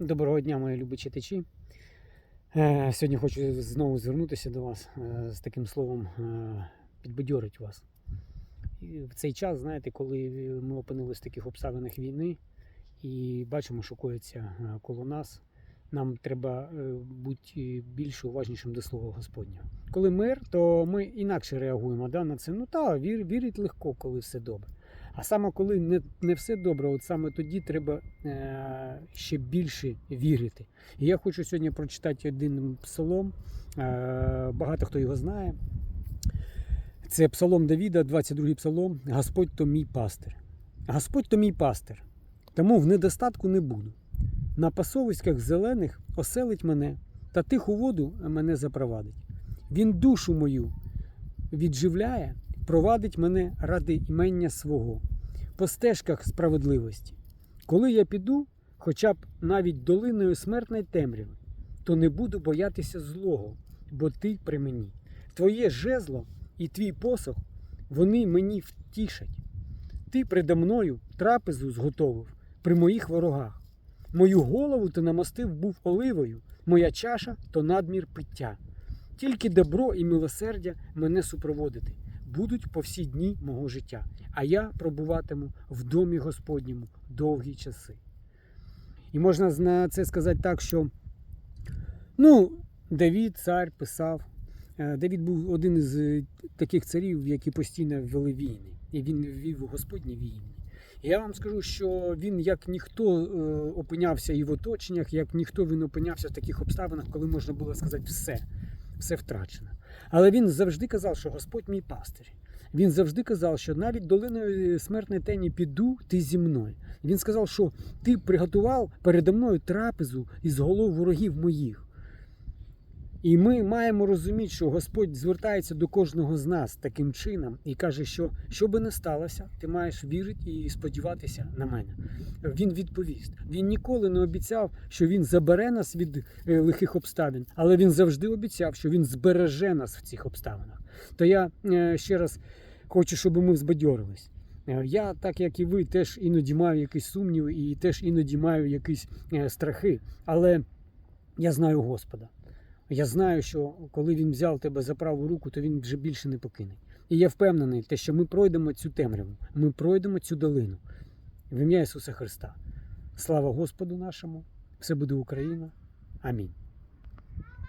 Доброго дня, мої любі читачі. Е, Сьогодні хочу знову звернутися до вас е, з таким словом е, підбадьорить вас. І в цей час, знаєте, коли ми опинилися в таких обставинах війни і бачимо, що коїться коло нас, нам треба бути більш уважнішим до слова Господнього. Коли мир, то ми інакше реагуємо да, на це. Ну так, вірить легко, коли все добре. А саме коли не, не все добре, от саме тоді треба е, ще більше вірити. І я хочу сьогодні прочитати один псалом. Е, багато хто його знає. Це псалом Давіда, 22 псалом. Господь то мій пастир. Господь то мій пастир. Тому в недостатку не буду. На пасовиськах зелених оселить мене, та тиху воду мене запровадить. Він душу мою відживляє, провадить мене ради імення свого, по стежках справедливості. Коли я піду, хоча б навіть долиною смертної темряви, то не буду боятися злого, бо ти при мені. Твоє жезло і твій посох, вони мені втішать. Ти предо мною трапезу зготовив при моїх ворогах. Мою голову ти намостив був оливою, моя чаша то надмір пиття. Тільки добро і милосердя мене супроводити будуть по всі дні мого життя, а я пробуватиму в домі Господньому довгі часи. І можна на це сказати так, що ну, Давід, цар, писав. Е, Давід був один із е, таких царів, які постійно вели війни. І він вів Господні війни. І я вам скажу, що він, як ніхто, е, опинявся і в оточеннях, як ніхто він опинявся в таких обставинах, коли можна було сказати все, все втрачено. Але він завжди казав, що Господь мій пастир. Він завжди казав, що навіть долиною смертної тені піду, ти зі мною. Він сказав, що ти приготував передо мною трапезу із голов ворогів моїх. І ми маємо розуміти, що Господь звертається до кожного з нас таким чином і каже, що що би не сталося, ти маєш вірити і сподіватися на мене. Він відповість. Він ніколи не обіцяв, що він забере нас від е, лихих обставин, але він завжди обіцяв, що він збереже нас в цих обставинах. То я е, ще раз хочу, щоб ми збадьорились. Е, Я, так як і ви, теж іноді маю якісь сумніви і теж іноді маю якісь страхи, але я знаю Господа. Я знаю, що коли він взяв тебе за праву руку, то він вже більше не покине. І я впевнений, те, що ми пройдемо цю темряву, ми пройдемо цю долину в ім'я Ісуса Христа. Слава Господу нашому! Все буде Україна. Амінь.